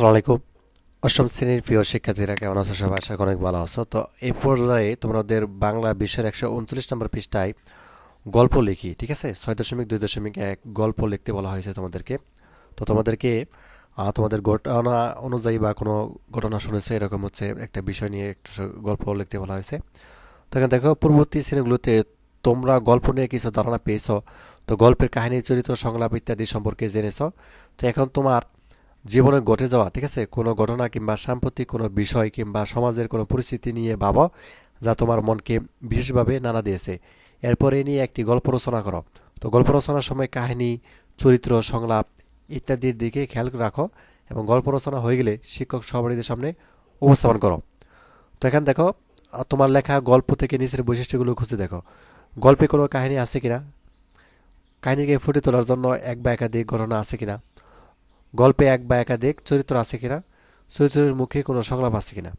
আসসালামু আলাইকুম। অষ্টম শ্রেণির প্রিয় শিক্ষার্থীরা, কেমন আছো সবাই? আশা অনেক ভালো আছো। তো এই পর্যায়ে তোমাদের বাংলা বিশ্বের একশো উনচল্লিশ নম্বর পৃষ্ঠায় গল্প লিখি, ঠিক আছে? ছয় দশমিক দুই দশমিক এক গল্প লিখতে বলা হয়েছে তোমাদেরকে। তো তোমাদেরকে তোমাদের ঘটনা অনুযায়ী বা কোনো ঘটনা শুনেছে, এরকম হচ্ছে একটা বিষয় নিয়ে একটা গল্প লিখতে বলা হয়েছে। তো এখানে দেখো, পূর্ববর্তী শ্রেণীগুলোতে তোমরা গল্প নিয়ে কিছু ধারণা পেয়েছ। তো গল্পের কাহিনী, চরিত্র, সংলাপ ইত্যাদি সম্পর্কে জেনেছ। তো এখন তোমার জীবনে ঘটে যাওয়া, ঠিক আছে? কোনো ঘটনা কিংবা সাম্প্রতিক কোনো বিষয় কিংবা সমাজের কোনো পরিস্থিতি নিয়ে ভাবো, যা তোমার মনকে বিশেষভাবে নাড়া দিয়েছে। এরপর এ নিয়ে একটি গল্প রচনা করো। তো গল্প রচনার সময় কাহিনী, চরিত্র, সংলাপ ইত্যাদির দিকে খেয়াল রাখো এবং গল্প রচনা হয়ে গেলে শিক্ষক সহপাঠীদের সামনে উপস্থাপন করো। তো এখানে দেখো তোমার লেখা গল্প থেকে নিচের বৈশিষ্ট্যগুলো খুঁজে দেখো। গল্পে কোনো কাহিনী আছে কিনা? কাহিনীকে ফুটে তোলার জন্য এক বা একাধিক ঘটনা আছে কিনা? গল্পে এক বা একাধিক চরিত্র আছে কিনা, চরিত্রের মুখে কোনো সংলাপ আছে কিনা।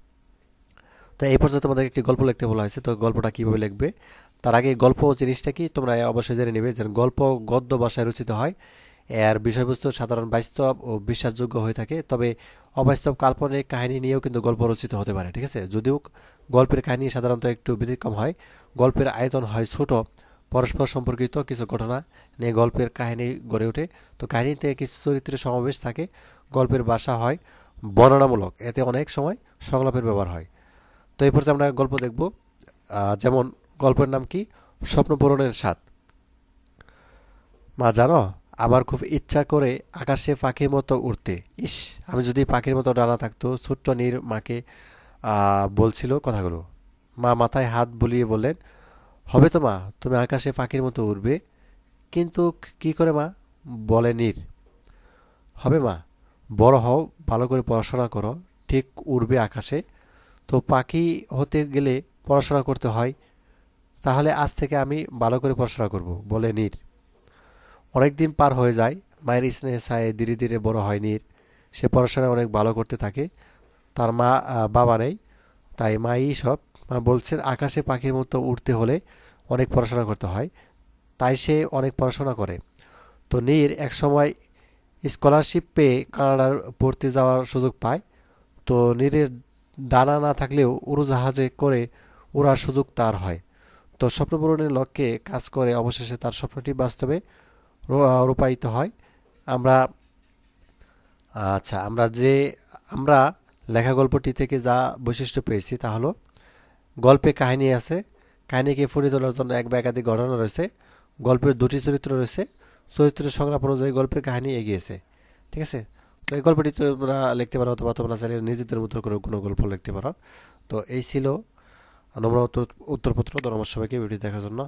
তো এই পর্যন্ত তোমাদের একটি গল্প লিখতে বলা হয়েছে, তো গল্পটা কীভাবে লিখবে? তার আগে গল্প জিনিসটা কি, তোমরা অবশ্যই জেনে নেবে যে গল্প গদ্য ভাষায় রচিত হয়। এর বিষয়বস্তু সাধারণ বাস্তব ও বিশ্বাসযোগ্য হয়ে থাকে, তবে অবাস্তব কাল্পনিক কাহিনী নিয়েও কিন্তু গল্প রচিত হতে পারে, ঠিক আছে? যদিও গল্পের কাহিনী সাধারণত একটু ব্যতিক্রম হয়। গল্পের আয়তন হয় ছোট পরস্পর সম্পর্কিত কিছু ঘটনা নিয়ে গল্পের কাহিনী গড়ে ওঠে। তো কাহিনীতে কিছু চরিত্রের সমাবেশ থাকে। গল্পের ভাষা হয় বর্ণনামূলক। এতে অনেক সময় সংলাপের ব্যবহার হয়। তো এই পর্যায়ে আমরা গল্প দেখব। যেমন গল্পের নাম কি? স্বপ্নপূরণের স্বাদ। মা, জানো, আমার খুব ইচ্ছা করে আকাশে পাখির মতো উড়তে। ইস, আমি যদি পাখির মতো ডানা থাকতো, ছোট্ট নীর মাকে বলছিল কথাগুলো। মা মাথায় হাত বুলিয়ে বললেন হবে তো, মা? তুমি আকাশে পাখির মতো উড়বে। কিন্তু কি করে, মা? বলে নীর। হবে, মা। বড় হও, ভালো করে পড়াশোনা করো। ঠিক উড়বে আকাশে। তো পাখি হতে গেলে পড়াশোনা করতে হয়। তাহলে আজ থেকে আমি ভালো করে পড়াশোনা করব, বলে নীর। অনেক দিন পার হয়ে যায়। মায়ের স্নেহে ছায়ে ধীরে ধীরে বড় হয় নীর। সে পড়াশোনা অনেক ভালো করতে থাকে। তার মা বাবা নেই। তাই মাই সব বলছেন, আকাশে পাখির মতো উঠতে হলে অনেক পড়াশোনা করতে হয়। তাই সে অনেক পড়াশোনা করে। তো নীর এক সময় স্কলারশিপ পেয়ে কানাডার পড়তে যাওয়ার সুযোগ পায়। তো নীরের ডানা না থাকলেও উড়োজাহাজে করে ওড়ার সুযোগ তার হয়। তো স্বপ্ন পূরণের লক্ষ্যে কাজ করে অবশেষে তার স্বপ্নটি বাস্তবে রূপায়িত হয়। আমরা আচ্ছা আমরা যে, আমরা লেখা গল্পটি থেকে যা বৈশিষ্ট্য পেয়েছি তা হলো গল্পে কাহিনী আছে। কাহিনীকে ফুটিয়ে তোলার জন্য এক বা একাধিক ঘটনা রয়েছে। গল্পের দুটি চরিত্র রয়েছে। চরিত্রের সংলাপ অনুযায়ী গল্পের কাহিনী এগিয়েছে ঠিক আছে? তো এই গল্পটি তোমরা লিখতে পারো অথবা তোমরা চাইলে নিজেদের মতো করে কোনো গল্প লিখতে পারো। তো এই ছিল নম্র উত্তর উত্তরপত্র। ধর্মসভাকে ভিডিও দেখার জন্য।